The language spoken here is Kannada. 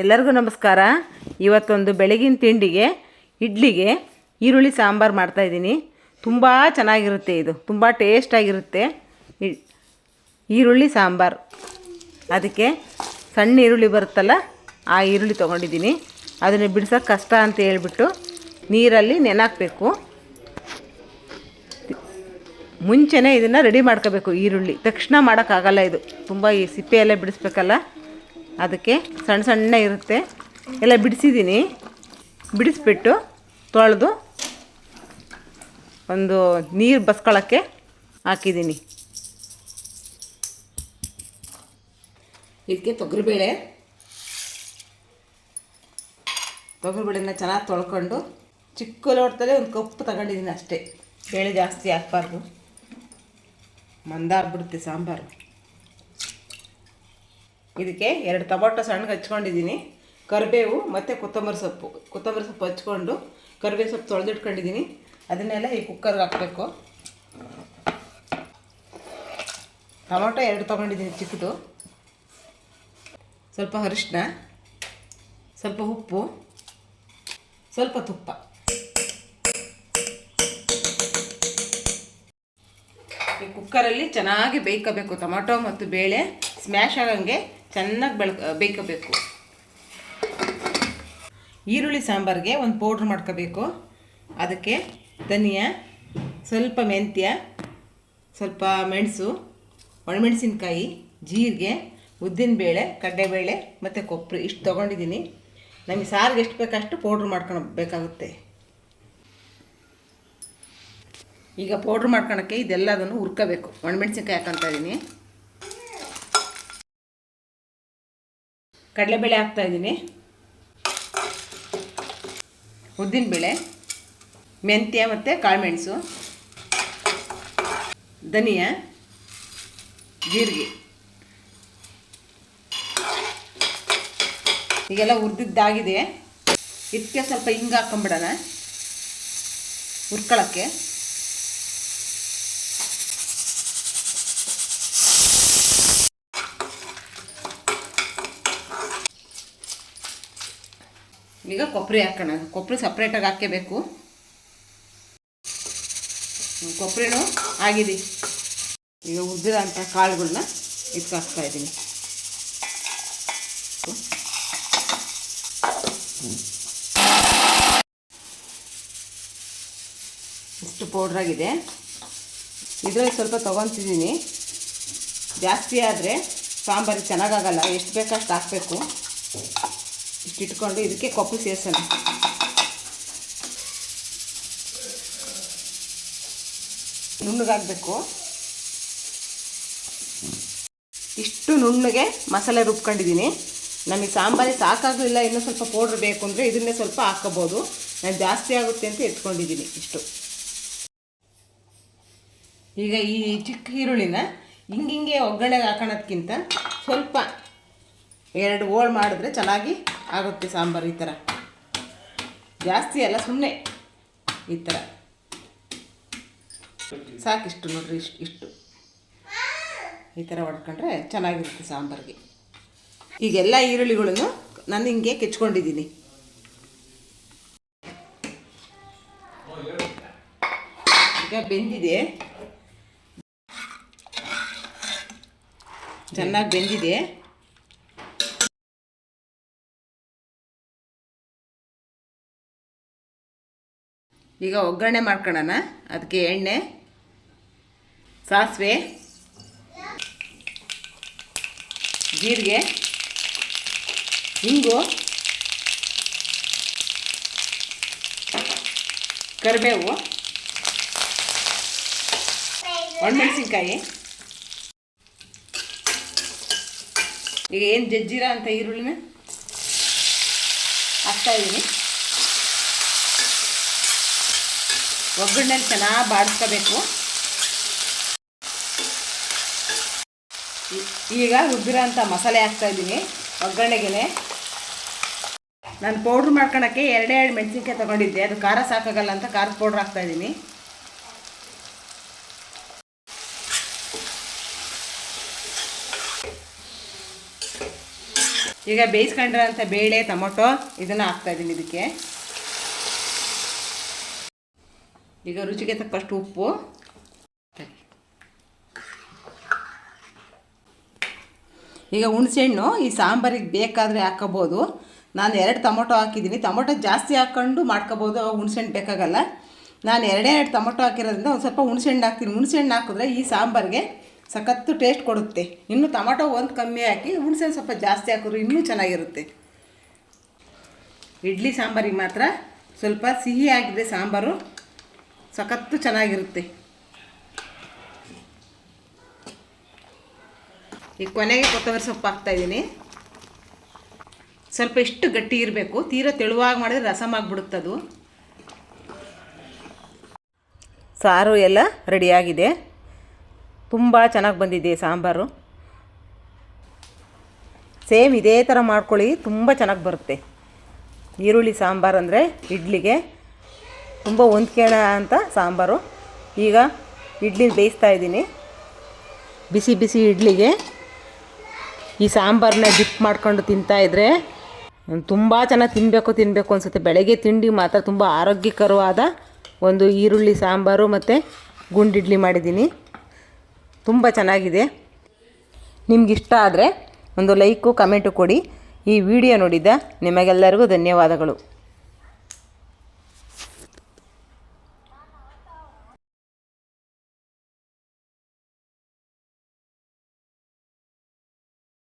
ಎಲ್ಲರಿಗೂ ನಮಸ್ಕಾರ. ಇವತ್ತೊಂದು ಬೆಳಗಿನ ತಿಂಡಿಗೆ, ಇಡ್ಲಿಗೆ ಈರುಳ್ಳಿ ಸಾಂಬಾರು ಮಾಡ್ತಾಯಿದ್ದೀನಿ ತುಂಬ ಚೆನ್ನಾಗಿರುತ್ತೆ ಇದು. ತುಂಬ ಟೇಸ್ಟಾಗಿರುತ್ತೆ ಈರುಳ್ಳಿ ಸಾಂಬಾರು. ಅದಕ್ಕೆ ಸಣ್ಣ ಈರುಳ್ಳಿ ಬರುತ್ತಲ್ಲ, ಆ ಈರುಳ್ಳಿ ತೊಗೊಂಡಿದ್ದೀನಿ. ಅದನ್ನು ಬಿಡ್ಸೋಕೆ ಕಷ್ಟ ಅಂತ ಹೇಳ್ಬಿಟ್ಟು ನೀರಲ್ಲಿ ನೆನಾಕಬೇಕು. ಮುಂಚೆನೇ ಇದನ್ನು ರೆಡಿ ಮಾಡ್ಕೋಬೇಕು ಈರುಳ್ಳಿ. ತಕ್ಷಣ ಮಾಡೋಕ್ಕಾಗಲ್ಲ ಇದು. ತುಂಬ ಈ ಸಿಪ್ಪೆ ಎಲ್ಲ ಬಿಡಿಸ್ಬೇಕಲ್ಲ. ಅದಕ್ಕೆ ಸಣ್ಣ ಸಣ್ಣ ಇರುತ್ತೆ. ಎಲ್ಲ ಬಿಡಿಸಿದ್ದೀನಿ. ಬಿಡಿಸ್ಬಿಟ್ಟು ತೊಳೆದು ಒಂದು ನೀರು ಬಸ್ಕೊಳ್ಳೋಕ್ಕೆ ಹಾಕಿದ್ದೀನಿ. ಇದಕ್ಕೆ ತೊಗರಿಬೇಳೆ. ತೊಗರಿಬೇಳೆನ ಚೆನ್ನಾಗಿ ತೊಳ್ಕೊಂಡು ಚಿಕ್ಕ ಲೋಟದಲ್ಲೇ ಒಂದು ಕಪ್ಪು ತಗೊಂಡಿದ್ದೀನಿ ಅಷ್ಟೇ. ಬೇಳೆ ಜಾಸ್ತಿ ಹಾಕ್ಬಾರ್ದು. ಮಂದಾಗ್ಬಿಡುತ್ತೆ ಸಾಂಬಾರು. ಇದಕ್ಕೆ ಎರಡು ಟೊಮೊಟೊ ಸಣ್ಣಗೆ ಹಚ್ಕೊಂಡಿದ್ದೀನಿ. ಕರಿಬೇವು ಮತ್ತು ಕೊತ್ತಂಬರಿ ಸೊಪ್ಪು. ಕೊತ್ತಂಬರಿ ಸೊಪ್ಪು ಹಚ್ಕೊಂಡು ಕರಿಬೇವು ಸೊಪ್ಪು ತೊಳೆದಿಟ್ಕೊಂಡಿದ್ದೀನಿ. ಅದನ್ನೆಲ್ಲ ಈ ಕುಕ್ಕರ್ಗೆ ಹಾಕಬೇಕು. ಟೊಮೊಟೊ ಎರಡು ತೊಗೊಂಡಿದ್ದೀನಿ ಚಿಕ್ಕದು. ಸ್ವಲ್ಪ ಅರಿಶಿನ ಸ್ವಲ್ಪ ಉಪ್ಪು, ಸ್ವಲ್ಪ ತುಪ್ಪ. ಈ ಕುಕ್ಕರಲ್ಲಿ ಚೆನ್ನಾಗಿ ಬೇಯ್ಕೋಬೇಕು ಟೊಮೊಟೊ ಮತ್ತು ಬೇಳೆ. ಸ್ಮ್ಯಾಶ್ ಆಗಂಗೆ ಚೆನ್ನಾಗಿ ಬೆಳ್ ಬೇಕಬೇಕು. ಈರುಳ್ಳಿ ಸಾಂಬಾರಿಗೆ ಒಂದು ಪೌಡ್ರ್ ಮಾಡ್ಕೋಬೇಕು. ಅದಕ್ಕೆ ಧನಿಯಾ, ಸ್ವಲ್ಪ ಮೆಂತ್ಯ, ಸ್ವಲ್ಪ ಮೆಣಸು, ಒಣಮೆಣಸಿನ್ಕಾಯಿ, ಜೀರಿಗೆ, ಉದ್ದಿನಬೇಳೆ ಕಡ್ಡೆಬೇಳೆ ಮತ್ತು ಕೊಬ್ಬರಿ ಇಷ್ಟು ತೊಗೊಂಡಿದ್ದೀನಿ. ನಮಗೆ ಸಾರಿಗೆ ಎಷ್ಟು ಬೇಕಷ್ಟು ಪೌಡ್ರ್ ಮಾಡ್ಕೊಳ್ಬೇಕಾಗುತ್ತೆ ಈಗ ಪೌಡ್ರ್ ಮಾಡ್ಕೊಳಕ್ಕೆ ಇದೆಲ್ಲದನ್ನು ಹುರ್ಕೋಬೇಕು. ಒಣಮೆಣಸಿನ್ಕಾಯಿ ಹಾಕೊತಾ ಇದ್ದೀನಿ ಕಡಲೆಬೇಳೆ ಹಾಕ್ತಾ ಇದ್ದೀನಿ. ಉದ್ದಿನಬೇಳೆ ಮೆಂತ್ಯ ಮತ್ತು ಕಾಳುಮೆಣಸು, ಧನಿಯಾ, ಜೀರಿಗೆ. ಈಗೆಲ್ಲ ಹುರಿದಿದ್ದಾಗಿದೆ. ಇದಕ್ಕೆ ಸ್ವಲ್ಪ ಹಿಂಗೆ ಹಾಕೊಂಬಿಡೋಣ. ಹುರ್ಕೊಳ್ಳೋಕ್ಕೆ ಈಗ ಕೊಬ್ಬರಿ ಹಾಕೋಣ. ಕೊಬ್ಬರಿ ಸಪ್ರೇಟಾಗಿ ಹಾಕಬೇಕು ಕೊಬ್ಬರಿನೂ ಆಗಿದೆ. ಈಗ ಉದ್ದಿರೋಂಥ ಕಾಳುಗಳನ್ನ ಇದಕ್ಕೆ ಹಾಕ್ತಾ ಇದ್ದೀನಿ. ಇಷ್ಟು ಪೌಡ್ರಾಗಿದೆ ಇದರಲ್ಲಿ ಸ್ವಲ್ಪ ತೊಗೊತಿದ್ದೀನಿ. ಜಾಸ್ತಿ ಆದರೆ ಸಾಂಬಾರು ಚೆನ್ನಾಗಾಗಲ್ಲ ಎಷ್ಟು ಬೇಕಷ್ಟು ಹಾಕಬೇಕು. ಇಟ್ಕೊಂಡು ಇದಕ್ಕೆ ಕೊಪ್ಪು ಸೇರಿಸೋಣ. ನುಣ್ಣಗಾಗಬೇಕು. ಇಷ್ಟು ನುಣ್ಣಗೆ ಮಸಾಲೆ ರುಬ್ಕೊಂಡಿದ್ದೀನಿ. ನಮಗೆ ಸಾಂಬಾರಿಗೆ ಸಾಕಾಗಲಿಲ್ಲ ಇನ್ನೂ ಸ್ವಲ್ಪ ಪೌಡ್ರ್ ಬೇಕು ಅಂದರೆ ಇದನ್ನೇ ಸ್ವಲ್ಪ ಹಾಕ್ಕೋಬೋದು ನಾನು ಜಾಸ್ತಿ ಆಗುತ್ತೆ ಅಂತ ಎತ್ಕೊಂಡಿದ್ದೀನಿ ಇಷ್ಟು. ಈಗ ಈ ಚಿಕ್ಕ ಈರುಳ್ಳಿನ ಹಿಂಗಿಂಗೆ ಒಗ್ಗರಣೆಗೆ ಹಾಕೋಣದ್ಕಿಂತ ಸ್ವಲ್ಪ ಎರಡು ಹೋಳು ಮಾಡಿದ್ರೆ ಚೆನ್ನಾಗಿ ಆಗುತ್ತೆ ಸಾಂಬಾರು ಈ ಥರ ಜಾಸ್ತಿ ಅಲ್ಲ ಸುಮ್ಮನೆ ಈ ಥರ ಸಾಕಿಷ್ಟು ನೋಡ್ರಿ ಇಷ್ಟು ಇಷ್ಟು. ಈ ಥರ ಹೊಡ್ಕೊಂಡ್ರೆ ಚೆನ್ನಾಗಿರುತ್ತೆ ಸಾಂಬಾರಿಗೆ. ಈಗೆಲ್ಲ ಈರುಳ್ಳಿಗಳನ್ನು ನಾನು ಹಿಂಗೆ ಕೆಚ್ಕೊಂಡಿದ್ದೀನಿ. ಈಗ ಬೆಂದಿದೆ. ಚೆನ್ನಾಗಿ ಬೆಂದಿದೆ. ಈಗ ಒಗ್ಗರಣೆ ಮಾಡ್ಕೊಳ್ಳೋಣ ಅದಕ್ಕೆ ಎಣ್ಣೆ, ಸಾಸಿವೆ, ಜೀರಿಗೆ ಹಿಂಗು ಕರಿಬೇವು, ಒಣಮೆಣಸಿನ್ಕಾಯಿ. ಈಗ ಏನು ಜಜ್ಜಿರ ಅಂತ ಈರುಳ್ಳಿನ ಹಾಕ್ತಾ ಇದ್ದೀನಿ ಒಗ್ಗರಣೆಲಿ ಚೆನ್ನಾಗಿ ಬಾಡಿಸ್ಕೋಬೇಕು. ಈಗ ರುಬ್ಬಿರೋಂಥ ಮಸಾಲೆ ಹಾಕ್ತಾ ಇದ್ದೀನಿ ಒಗ್ಗರಣೆಗೆ ನಾನು ಪೌಡ್ರ್ ಮಾಡ್ಕೊಳಕ್ಕೆ ಎರಡೇ ಎರಡು ಮೆಣಸಿನ್ಕಾಯಿ ತೊಗೊಂಡಿದ್ದೆ, ಅದು ಖಾರ ಸಾಕಾಗಲ್ಲ ಅಂತ ಖಾರದ ಪೌಡ್ರ್ ಹಾಕ್ತಾ ಇದ್ದೀನಿ. ಈಗ ಬೇಯಿಸ್ಕೊಂಡಿರೋಂಥ ಬೇಳೆ, ಟೊಮೊಟೊ ಇದನ್ನು ಹಾಕ್ತಾಯಿದ್ದೀನಿ ಇದಕ್ಕೆ. ಈಗ ರುಚಿಗೆ ತಕ್ಕಷ್ಟು ಉಪ್ಪು. ಈಗ ಹುಣಸೆಹಣ್ಣು, ಈ ಸಾಂಬಾರಿಗೆ ಬೇಕಾದರೆ ಹಾಕೋಬೋದು. ನಾನು ಎರಡು ಟೊಮೊಟೊ ಹಾಕಿದ್ದೀನಿ. ಟೊಮೊಟೊ ಜಾಸ್ತಿ ಹಾಕ್ಕೊಂಡು ಮಾಡ್ಕೋಬೋದು. ಅವಾಗ ಹುಣಸೆಹಣ್ಣು ಬೇಕಾಗಲ್ಲ. ನಾನು ಎರಡೇ ಎರಡು ಟೊಮೊಟೊ ಹಾಕಿರೋದ್ರಿಂದ ಒಂದು ಸ್ವಲ್ಪ ಹುಣಸೆಹಣ್ಣು ಹಾಕ್ತೀನಿ. ಹುಣಸೆಹಣ್ಣು ಹಾಕಿದ್ರೆ ಈ ಸಾಂಬಾರಿಗೆ ಸಖತ್ತು ಟೇಸ್ಟ್ ಕೊಡುತ್ತೆ. ಇನ್ನು ಟೊಮೊಟೊ ಒಂದು ಕಮ್ಮಿ ಹಾಕಿ ಹುಣಸೆಹಣ್ಣು ಸ್ವಲ್ಪ ಜಾಸ್ತಿ ಹಾಕಿದ್ರು ಇನ್ನೂ ಚೆನ್ನಾಗಿರುತ್ತೆ. ಇಡ್ಲಿ ಸಾಂಬಾರಿಗೆ ಮಾತ್ರ ಸ್ವಲ್ಪ ಸಿಹಿ ಆಗಿದೆ ಸಾಂಬಾರು ಸಖತ್ತು ಚೆನ್ನಾಗಿರುತ್ತೆ. ಈ ಕೊನೆಗೆ ಕೊತ್ತಂಬರಿ ಸೊಪ್ಪು ಹಾಕ್ತಾಯಿದ್ದೀನಿ ಸ್ವಲ್ಪ ಎಷ್ಟು ಗಟ್ಟಿ ಇರಬೇಕು, ತೀರಾ ತೆಳುವಾಗಿ ಮಾಡಿದ್ರೆ ರಸಮ್ ಅದು. ಸಾರು ಎಲ್ಲ ರೆಡಿಯಾಗಿದೆ ತುಂಬ ಚೆನ್ನಾಗಿ ಬಂದಿದೆ ಸಾಂಬಾರು. ಸೇಮ್ ಇದೇ ಥರ ಮಾಡ್ಕೊಳ್ಳಿ, ತುಂಬ ಚೆನ್ನಾಗಿ ಬರುತ್ತೆ. ಈರುಳ್ಳಿ ಸಾಂಬಾರು ಅಂದರೆ ಇಡ್ಲಿಗೆ ತುಂಬ ಹೊಂದ್ಕೋಣ ಅಂತ ಸಾಂಬಾರು. ಈಗ ಇಡ್ಲಿ ಬೇಯಿಸ್ತಾ ಇದ್ದೀನಿ. ಬಿಸಿ ಬಿಸಿ ಇಡ್ಲಿಗೆ ಈ ಸಾಂಬಾರನ್ನ ಡಿಪ್ ಮಾಡ್ಕೊಂಡು ತಿಂತಾಯಿದ್ರೆ ತುಂಬ ಚೆನ್ನಾಗಿ ತಿನ್ನಬೇಕು ತಿನ್ನಬೇಕು ಅನಿಸುತ್ತೆ. ಬೆಳಗ್ಗೆ ತಿಂಡಿ ಮಾತ್ರ ತುಂಬ ಆರೋಗ್ಯಕರವಾದ ಒಂದು ಈರುಳ್ಳಿ, ಸಾಂಬಾರು ಮತ್ತು ಗುಂಡಿಡ್ಲಿ ಮಾಡಿದ್ದೀನಿ. ತುಂಬ ಚೆನ್ನಾಗಿದೆ. ನಿಮಗಿಷ್ಟ ಆದರೆ ಒಂದು ಲೈಕು ಕಮೆಂಟು ಕೊಡಿ. ಈ ವಿಡಿಯೋ ನೋಡಿದ ನಿಮಗೆಲ್ಲರಿಗೂ ಧನ್ಯವಾದಗಳು.